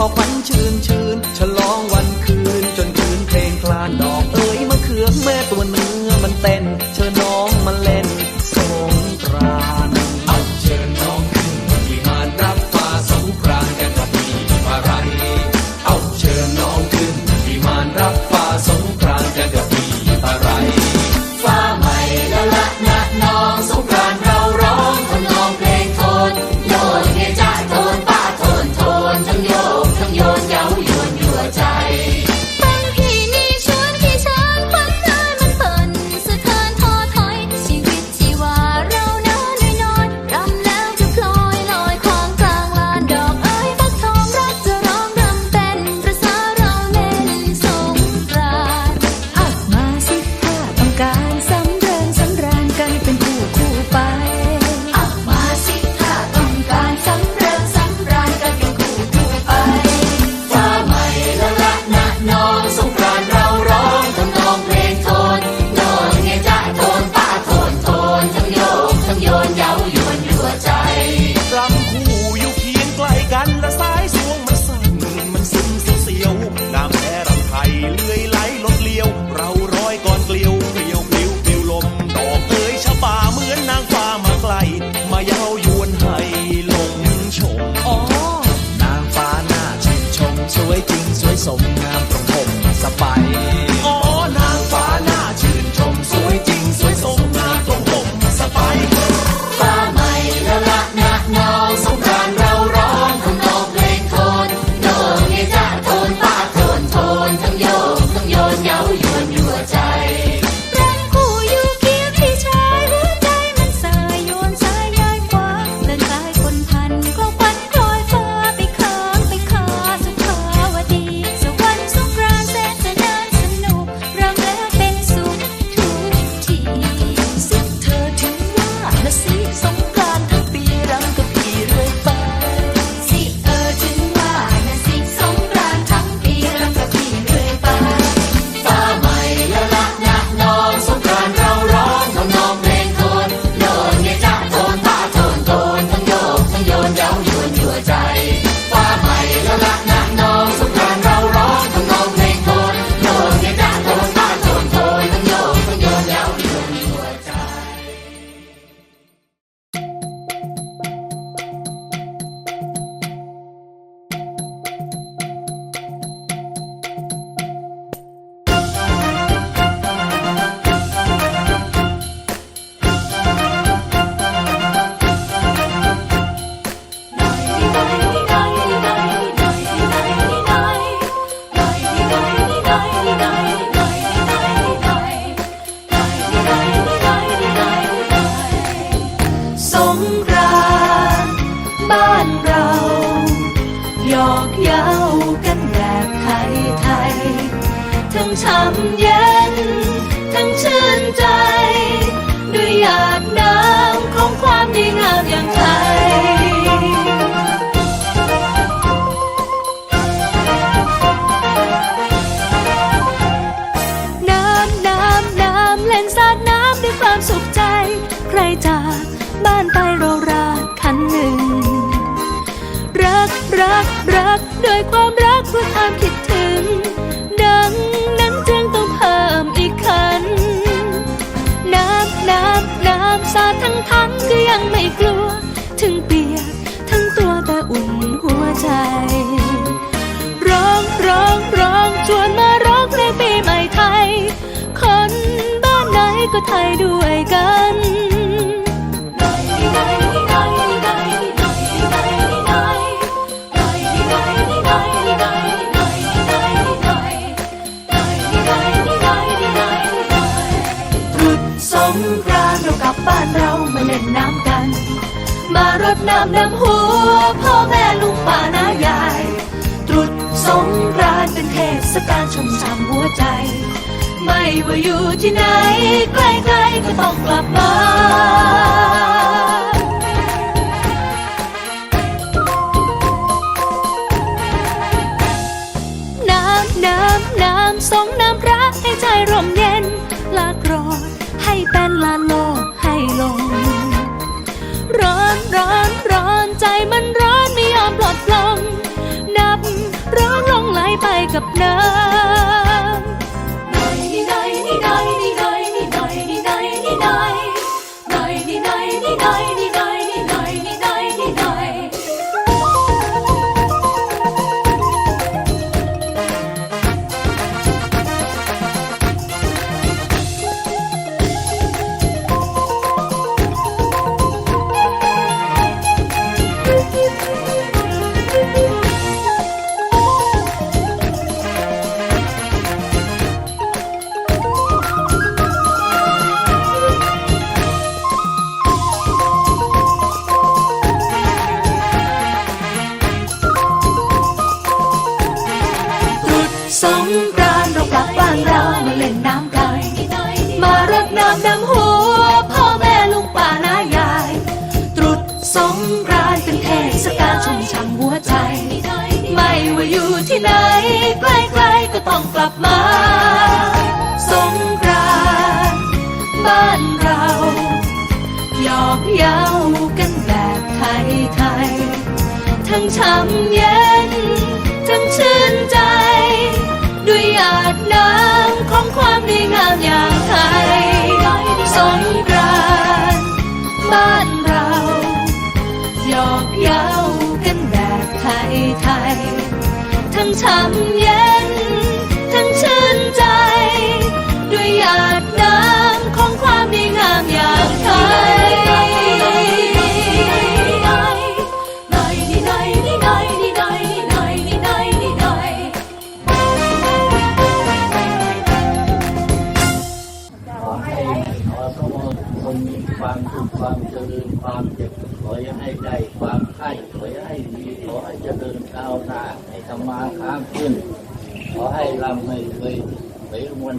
พอควันชื้นชื้นฉลองวัน son เราหยอกเย้ากันแบบไทยๆทั้งช้ำเย็น ทั้งชื่นใจ ด้วยอยากน้ำของความดีงามอย่างไทย กโดยความรักเพื่อความคิดถึง ดังนั้นจึงต้องเพิ่มอีกคัน น้ำน้ำน้ำสาทั้งทั้งก็ยังไม่กลัว ถึงเปียกทั้งตัวแต่อุ่นหัวใจ ร้องร้องร้องชวนมาร้องเพลงปีใหม่ไทย คนบ้านไหนก็ไทยด้วย น้ำน้ำหัวพ่อแม่ลุงป้าน้ายาย ตรุษสงกรานเป็นเทศกาลชมสามหัวใจ ไม่ว่าอยู่ที่ไหนใกล้ๆก็ต้องกลับมาน้ำน้ำน้ำสงน้ำรักให้ใจร่มเย็นลากรอดให้เป็นลาโลให้ลงร้อนร้อน กับน้ำ สงกรานต์เป็นเทศกาลชุ่มฉ่ำหัวใจ ไม่ว่าอยู่ที่ไหนใกล้ๆก็ต้องกลับมา สงกรานต์บ้านเราหยอกเย้ากันแบบไทยๆทั้งช่ำเย็น ทั้งชื่นใจ ด้วยหยาดน้ำของความดีงามอย่าง งช่ำเย็น ทั้งชื่นใจ ด้วยหยาดน้ำของความดีงามอย่างไทยความสุขความเจริญความเจ็บข อให้ให้ได้ความไข้ขอให้มีขอให้เจริญก้าวหน้าให้ธรรมาค้ามขึ้น ขอให้ร่ำให้เคยไปรวน